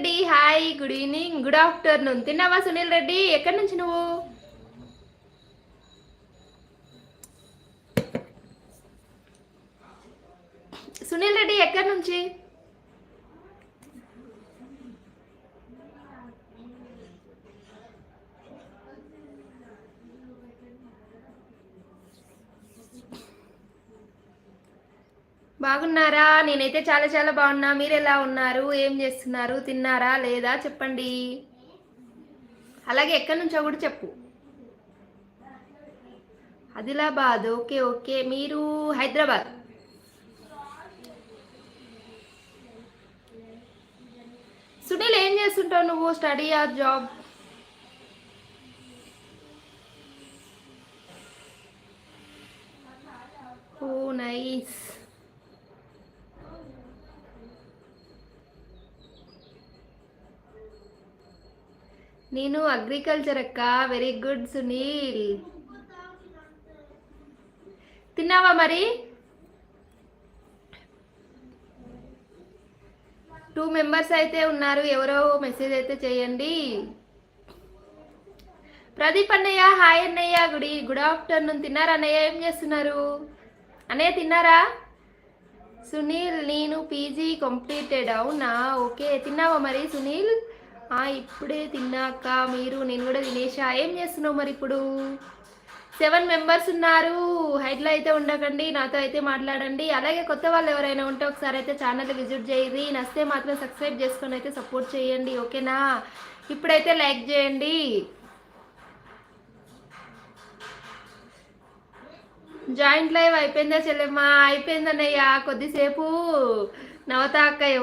Reddy. Hi good evening good afternoon తిన్నావా సునీల్ రెడ్డి? ఎక్కడి నుంచి నువ్వు? సునీల్ రెడ్డి ఎక్కడి నుంచి? బాగున్నారా? నేనైతే చాలా చాలా బాగున్నా. మీరు ఎలా ఉన్నారు? ఏం చేస్తున్నారు? తిన్నారా? లేదా? చెప్పండి. అలాగే ఎక్కడి నుంచో కూడా చెప్పు. ఆదిలాబాద్. Okay okay. మీరు హైదరాబాద్? సునీల్ ఏం చేస్తుంటావు నువ్వు? Study or job? Oh nice. నేను అగ్రికల్చర్ అక్క. వెరీ గుడ్ సునీల్ తిన్నావా మరి? టూ మెంబర్స్ అయితే ఉన్నారు. ఎవరో మెసేజ్ అయితే చేయండి. ప్రదీప్ అన్నయ్య హాయ్ అన్నయ్య. గుడి గుడ్ ఆఫ్టర్నూన్ తిన్నారా అన్నయ్య? ఏం చేస్తున్నారు? అన్నయ్య తిన్నారా? సునీల్ నేను పీజీ కంప్లీటెడ్ అవునా? ఓకే తిన్నావా మరి సునీల్ ఇప్పుడే తిన్నాక మీరు నేను కూడా తినేసా. ఏం చేస్తున్నావు మరి ఇప్పుడు? సెవెన్ మెంబర్స్ ఉన్నారు. హైట్లో అయితే ఉండకండి నాతో అయితే మాట్లాడండి. అలాగే కొత్త వాళ్ళు ఎవరైనా ఉంటే ఒకసారి అయితే ఛానల్ విజిట్ చేయండి. నస్తే మాత్రం సబ్స్క్రైబ్ చేసుకొని అయితే సపోర్ట్ చేయండి ఓకేనా? ఇప్పుడైతే లైక్ చేయండి. జాయింట్ లైవ్ అయిపోయిందా చెల్లెమ్మా? అయిపోయిందన్నయ్యా కొద్దిసేపు. నవత అక్క ఎవరు